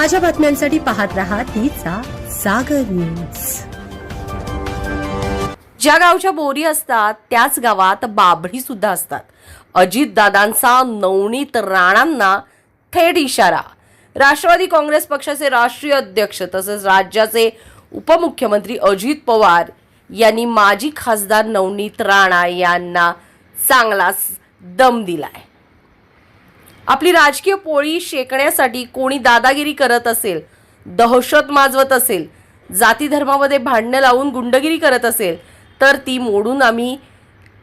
ताज्या बातम्यांसाठी पाहत राहा तिचा सागर न्यूज. ज्या गावच्या बोरी असतात त्याच गावात बाभळी सुद्धा असतात. अजितदादांचा नवनीत राणांना थेट इशारा. राष्ट्रवादी काँग्रेस पक्षाचे राष्ट्रीय अध्यक्ष तसेच राज्याचे उपमुख्यमंत्री अजित पवार यांनी माजी खासदार नवनीत राणा यांना चांगलाच दम दिलाय. आपली राजकीय पोळी शेकण्यासाठी कोणी दादागिरी करत असेल दहशत माजवत असेल जाती धर्मामध्ये भांडणं लावून गुंडगिरी करत असेल तर ती मोडून आम्ही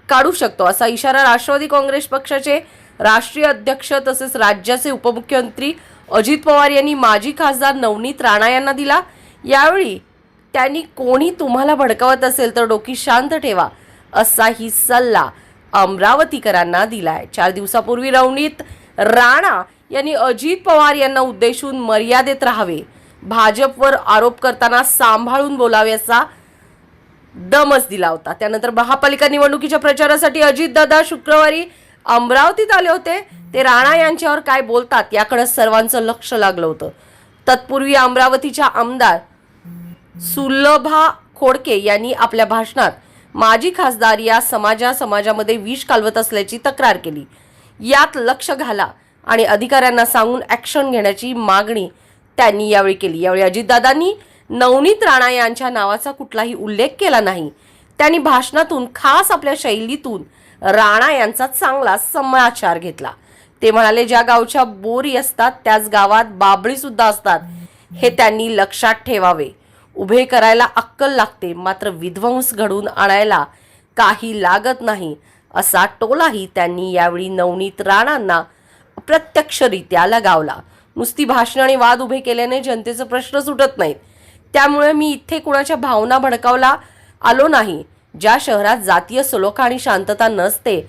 काढू शकतो असा इशारा राष्ट्रवादी काँग्रेस पक्षाचे राष्ट्रीय अध्यक्ष तसेच राज्याचे उपमुख्यमंत्री अजित पवार यांनी माजी खासदार नवनीत राणा यांना दिला. यावेळी त्यांनी कोणी तुम्हाला भडकावत असेल तर डोकी शांत ठेवा असाही सल्ला अमरावतीकरांना दिलाय. चार दिवसापूर्वी रवनीत राणा यांनी अजित पवार यांना उद्देशून मर्यादेत राहावे. भाजपवर आरोप करताना सांभाळून बोलाव्याचा दमच दिला होता. त्यानंतर महापालिका निवडणुकीच्या प्रचारासाठी अजितदादा शुक्रवारी अमरावतीत आले होते. ते राणा यांच्यावर काय बोलतात याकडे सर्वांचं लक्ष लागलं होतं. तत्पूर्वी अमरावतीच्या आमदार सुलभा खोडके यांनी आपल्या भाषणात माजी खासदार या समाजा समाजामध्ये विष कालवत असल्याची तक्रार केली. यात लक्ष घाला आणि अधिकाऱ्यांना सांगून ॲक्शन घेण्याची मागणी त्यांनी यावेळी केली. यावेळी अजितदादांनी नवनीत राणा यांच्या नावाचा कुठलाही उल्लेख केला नाही. त्यांनी भाषणातून खास आपल्या शैलीतून राणा यांचा चांगला समाचार घेतला. ते म्हणाले ज्या गावच्या बोरी असतात त्याच गावात बाबळी सुद्धा असतात. हे त्यांनी लक्षात ठेवावे. उभे करायला अक्कल लागते. मात्र विध्वंस घडवून आणायला काही लागत नाही. असा टोलाही त्यांनी यावेळी नवनीत राणांना प्रत्यक्षरित्या लगावला. नुसती भाषण आणि वाद उभे केल्याने जनतेचे प्रश्न सुटत नाहीत. त्यामुळे मी इथे कुणाच्या भावना भडकावला आलो नाही. ज्या शहरात जातीय सलोखा आणि शांतता नसते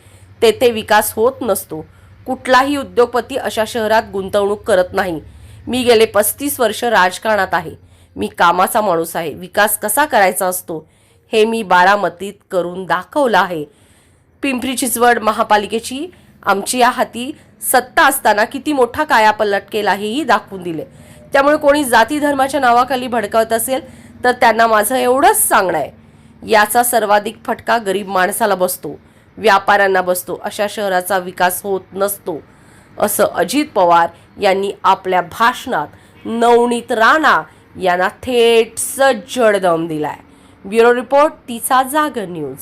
तेथे विकास होत नसतो. कुठलाही उद्योगपती अशा शहरात गुंतवणूक करत नाही. मी गेले पस्तीस वर्ष राजकारणात आहे. मी कामाचा माणूस आहे. विकास कसा करायचा असतो हे मी बारामतीत करून दाखवलं आहे. पिंपरी चिंचवड महापालिकेची आमची या हाती सत्ता असताना किती मोठा कायापलट केला हेही दाखवून दिले. त्यामुळे कोणी जाती धर्माच्या नावाखाली भडकावत असेल तर त्यांना माझं एवढंच सांगणं आहे. याचा सर्वाधिक फटका गरीब माणसाला बसतो व्यापाऱ्यांना बसतो अशा शहराचा विकास होत नसतो असं अजित पवार यांनी आपल्या भाषणात नवनीत राणा यांना थेट सज्जड दम दिलाय. ब्युरो रिपोर्ट तिचा जागर न्यूज.